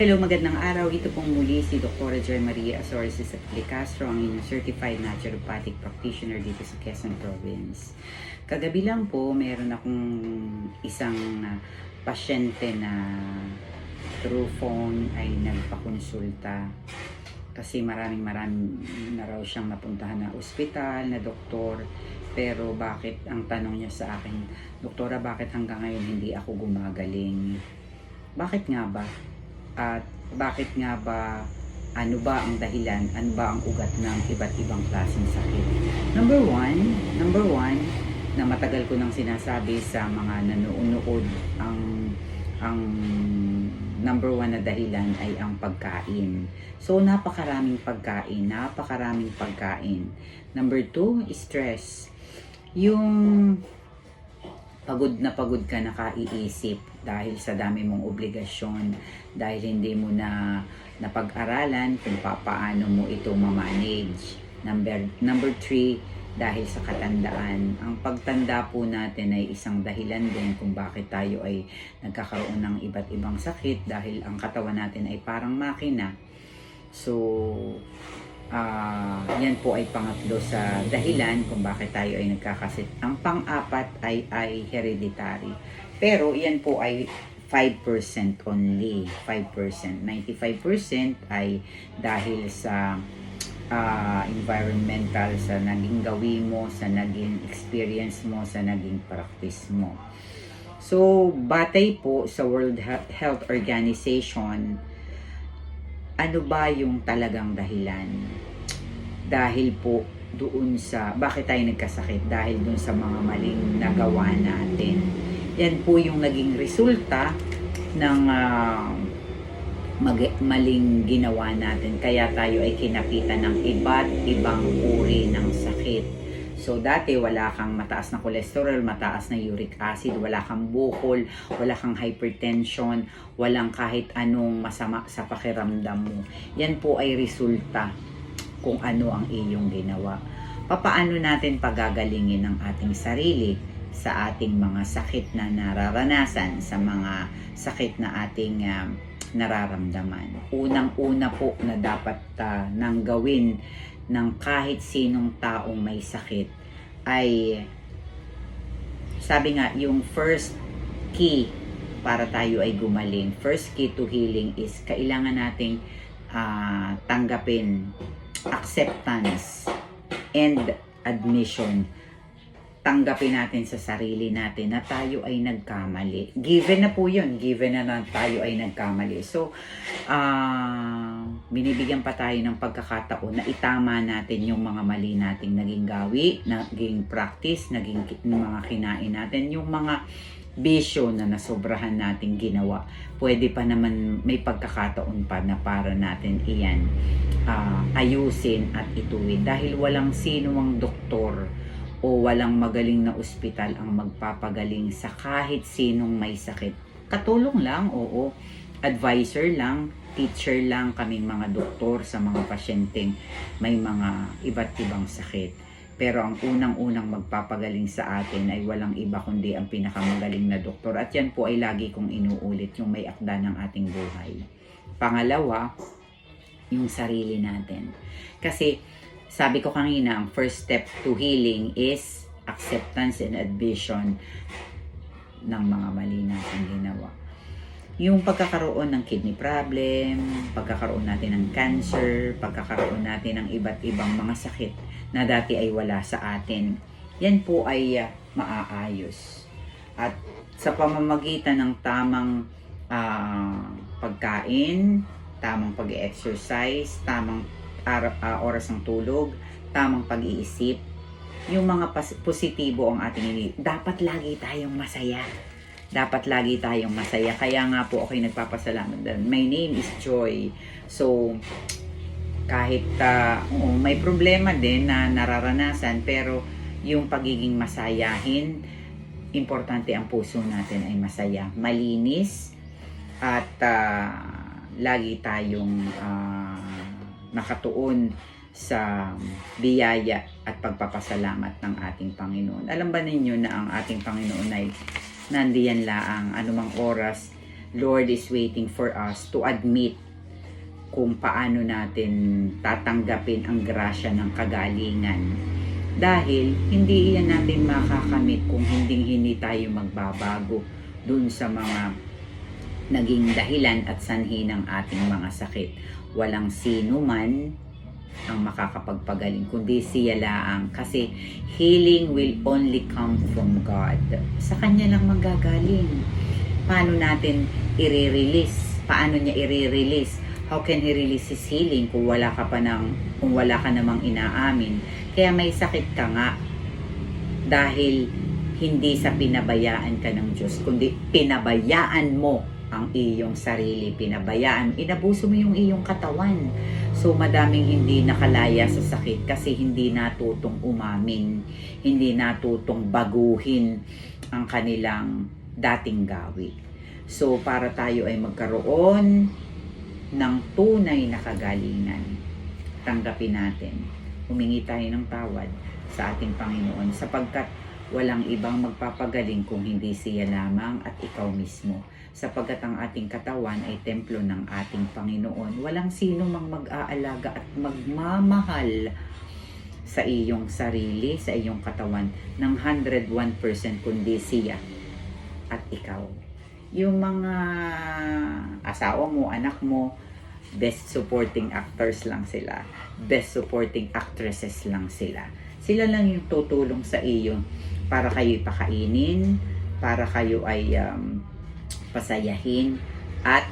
Hello, magandang araw. Ito pong muli si Dr. Joy Maria Azores at Castro, ang inyong certified naturopathic practitioner dito sa Quezon Province. Kagabi lang po, meron akong isang ah, pasyente na through phone ay nagpakonsulta kasi maraming maraming na raw siyang napuntahan na ospital, na doktor. Pero bakit, ang tanong niya sa akin, Doktora, bakit hanggang ngayon hindi ako gumagaling? Bakit nga ba? At bakit nga ba, ano ba ang dahilan, ano ba ang ugat ng iba't ibang klaseng sakit? Number one, number one, na matagal ko nang sinasabi sa mga nanonood, ang, ang number one na dahilan ay ang pagkain. So, napakaraming pagkain, napakaraming pagkain. Number two, stress. Yung pagod na pagod ka na kaiisip dahil sa dami mong obligasyon, dahil hindi mo na napag-aralan kung paano mo ito ma-manage. Number, number three, dahil sa katandaan. Ang pagtanda po natin ay isang dahilan din kung bakit tayo ay nagkakaroon ng iba't ibang sakit dahil ang katawan natin ay parang makina. So, ah yan po ay pangatlo sa dahilan kung bakit tayo ay nagkakasit. Ang pang-apat ay, ay hereditary. Pero yan po ay 5% only. 5%. 95% ay dahil sa ah, environmental, sa naging gawi mo, sa naging experience mo, sa naging practice mo. So, batay po sa World He- Health Organization, ano ba yung talagang dahilan? Dahil po doon sa, bakit tayo nagkasakit? Dahil doon sa mga maling nagawa natin. Yan po yung naging resulta ng ah, mag- maling ginawa natin. Kaya tayo ay kinapitan ng iba't ibang uri ng sakit. So, dati wala kang mataas na cholesterol, mataas na uric acid, wala kang bukol, wala kang hypertension, walang kahit anong masama sa pakiramdam mo. Yan po ay resulta kung ano ang iyong ginawa. Papaano natin pagagalingin ang ating sarili sa ating mga sakit na nararanasan, sa mga sakit na ating ah, nararamdaman. Unang-una po na dapat ah, nang gawin ng kahit sinong taong may sakit ay sabi nga yung first key para tayo ay gumaling first key to healing is kailangan nating ah, tanggapin acceptance and admission tanggapin natin sa sarili natin na tayo ay nagkamali. Given na po yun. Given na na tayo ay nagkamali. So, ah binibigyan pa tayo ng pagkakataon na itama natin yung mga mali nating naging gawi, naging practice, naging mga kinain natin, yung mga bisyo na nasobrahan nating ginawa. Pwede pa naman may pagkakataon pa na para natin iyan ah, ayusin at ituwid. Dahil walang sino ang doktor o walang magaling na ospital ang magpapagaling sa kahit sinong may sakit. Katulong lang, oo. Advisor lang, teacher lang kaming mga doktor sa mga pasyenteng may mga iba't ibang sakit. Pero ang unang-unang magpapagaling sa atin ay walang iba kundi ang pinakamagaling na doktor. At yan po ay lagi kong inuulit yung may akda ng ating buhay. Pangalawa, yung sarili natin. Kasi sabi ko kanina, ang first step to healing is acceptance and admission ng mga mali natin ginawa. Yung pagkakaroon ng kidney problem, pagkakaroon natin ng cancer, pagkakaroon natin ng iba't ibang mga sakit na dati ay wala sa atin, yan po ay ah, maaayos. At sa pamamagitan ng tamang ah, pagkain, tamang pag-exercise, tamang ara- ah, oras ng tulog, tamang pag-iisip, yung mga positibo ang ating ini. Dapat lagi tayong masaya. Dapat lagi tayong masaya. Kaya nga po ako'y nagpapasalamat dahil My name is Joy. So, kahit ah, oo, may problema din na nararanasan, pero yung pagiging masayahin, importante ang puso natin ay masaya. Malinis at ah, lagi tayong ah, nakatuon sa biyaya at pagpapasalamat ng ating Panginoon. Alam ba ninyo na ang ating Panginoon ay nandiyan laang anumang oras Lord is waiting for us to admit kung paano natin tatanggapin ang grasya ng kagalingan. Dahil hindi iyan natin makakamit kung hindi hindi tayo magbabago dun sa mga naging dahilan at sanhi ng ating mga sakit. Walang sino man ang makakapagpagaling, kundi siya laang. Kasi healing will only come from God. Sa Kanya lang magagaling. Paano natin i-release? Paano niya i-release? How can He release His healing kung wala ka pa ng, kung wala ka namang inaamin? Kaya may sakit ka nga dahil hindi sa pinabayaan ka ng Diyos, kundi pinabayaan mo ang iyong sarili, pinabayaan, inabuso mo yung iyong katawan. So madaming hindi nakalaya sa sakit kasi hindi natutong umamin, hindi natutong baguhin ang kanilang dating gawi. So para tayo ay magkaroon ng tunay na kagalingan, tanggapin natin, humingi tayo ng tawad sa ating Panginoon sapagkat walang ibang magpapagaling kung hindi siya lamang at ikaw mismo. Sapagkat ang ating katawan ay templo ng ating Panginoon. Walang sino mang mag-aalaga at magmamahal sa iyong sarili, sa iyong katawan ng 101% kundi siya at ikaw. Yung mga asawa mo, anak mo, best supporting actors lang sila. Best supporting actresses lang sila. Sila lang yung tutulong sa iyo para kayo ipakainin, para kayo ay um, pasayahin at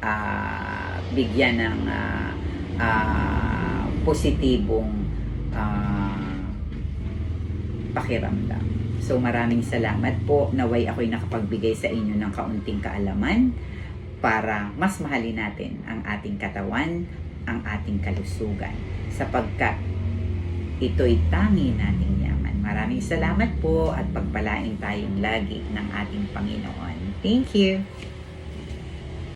ah, bigyan ng ah, ah, positibong ah, pakiramdam. So maraming salamat po. Naway ako'y nakapagbigay sa inyo ng kaunting kaalaman para mas mahalin natin ang ating katawan, ang ating kalusugan sapagkat ito'y tangi nating yaman. Maraming salamat po at pagpalain tayong lagi ng ating Panginoon. Thank you!